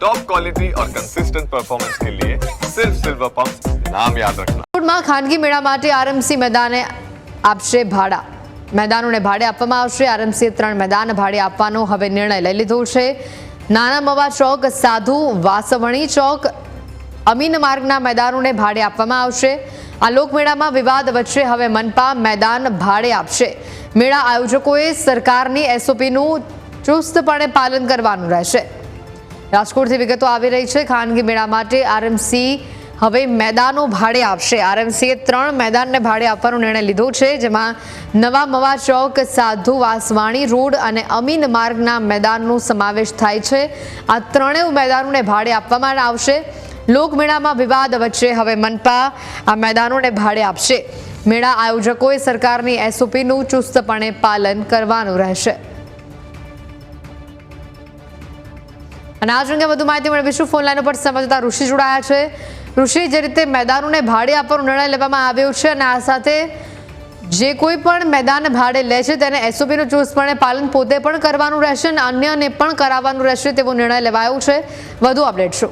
Top quality और consistent performance के लिए सिर्फ सिल्वर पंप नाम याद रखना રાજકોટમાં ખાનગી મેળા માટે આરએમસી મેદાને આપશે ભાડા મેદાનોને ભાડે આપવામાં આવશે આરએમસીએ ત્રણ મેદાન ભાડે આપવાનો હવે નિર્ણય લઈ લીધો છે નાના મવા ચોક સાધુ વાસવણી ચોક અમીન માર્ગના મેદાનોને ભાડે આપવામાં આવશે આ લોકમેળામાં વિવાદ વચ્ચે હવે મનપા મેદાન ભાડે આપશે મેળા આયોજકોએ સરકારની એસઓપીનું ચુસ્તપણે પાલન કરવાનું રહેશે રાજકોટથી વિગતો આવી રહી છે. ખાનગી મેળા માટે આરએમસી હવે મેદાનો ભાડે આપશે. આરએમસીએ ત્રણ મેદાનને ભાડે આપવાનો નિર્ણય લીધો છે, જેમાં નવા મવા ચોક, સાધુ વાસવાણી રોડ અને અમીન માર્ગના મેદાનનો સમાવેશ થાય છે. આ ત્રણેય મેદાનોને ભાડે આપવામાં આવશે. લોકમેળામાં વિવાદ વચ્ચે હવે મનપા આ મેદાનોને ભાડે આપશે. મેળા આયોજકોએ સરકારની એસઓપીનું ચુસ્તપણે પાલન કરવાનું રહેશે. અને આજ અંગે વધુ માહિતી મેળવીશું ફોન લાઈન ઉપર સમજતા ઋષિ જોડાયા છે. ઋષિ, જે રીતે મેદાનોને ભાડે આપવાનો નિર્ણય લેવામાં આવ્યો છે અને આ સાથે જે કોઈ પણ મેદાન ભાડે લે છે તેને એસઓપીનું ચુસ્તપણે પાલન પોતે પણ કરવાનું રહેશે અને અન્યને પણ કરાવવાનું રહેશે તેવો નિર્ણય લેવાયો છે. વધુ અપડેટ શું?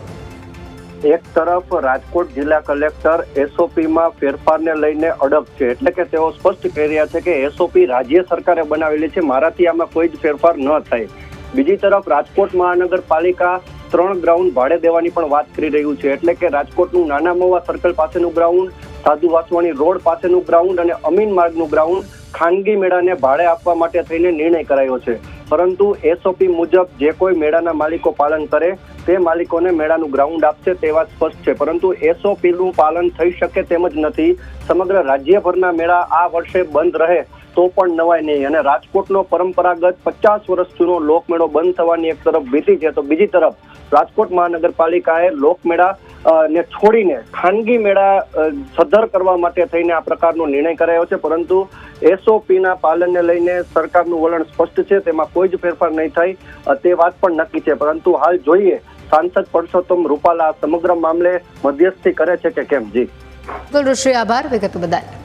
એક તરફ રાજકોટ જિલ્લા કલેક્ટર એસઓપીમાં ફેરફારને લઈને અડપ છે, એટલે કે તેઓ સ્પષ્ટ કહી રહ્યા છે કે એસઓપી રાજ્ય સરકારે બનાવેલી છે. મારાથી આમાં કોઈ જ ફેરફાર ન થાય. બીજી તરફ રાજકોટ મહાનગરપાલિકા ત્રણ ગ્રાઉન્ડ ભાડે દેવાની પણ વાત કરી રહ્યું છે. એટલે કે રાજકોટનું નાના મોવા સર્કલ પાસેનું ગ્રાઉન્ડ સાધુ વાસવાણી રોડ પાસેનું ગ્રાઉન્ડ અને અમીન માર્ગનું ગ્રાઉન્ડ ખાનગી મેળાને ભાડે આપવા માટે થઈને નિર્ણય કરાયો છે. પરંતુ એસઓપી મુજબ જે કોઈ મેળાના માલિકો પાલન કરે, તે માલિકોને મેળાનું ગ્રાઉન્ડ આપશે તે વાત સ્પષ્ટ છે. પરંતુ એસઓપીનું પાલન થઈ શકે તેમ જ નથી. સમગ્ર રાજ્યભરના મેળા આ વર્ષે બંધ રહે. તો પણ નવાય નહીં. અને રાજકોટનો પરંપરાગત પચાસ વર્ષ જૂનો લોકમેળો બંધ થવાની એક તરફ ભીતિ છે. તો બીજી તરફ રાજકોટ મહાનગરપાલિકાએ લોકમેળા ને છોડીને ખાનગી મેળા સદ્ધર કરવા માટે થઈને આ પ્રકારનો નિર્ણય કરાયો છે. પરંતુ એસઓપીના પાલનને લઈને સરકારનું વલણ સ્પષ્ટ છે. તેમાં કોઈ જ ફેરફાર નહીં થાય તે વાત પણ નક્કી છે. પરંતુ હાલ જોઈએ, સાંસદ પરસોત્તમ રૂપાલા સમગ્ર મામલે મધ્યસ્થી કરે છે કે કેમ? જી. ઋષિ, આભાર. વિગત બદલ.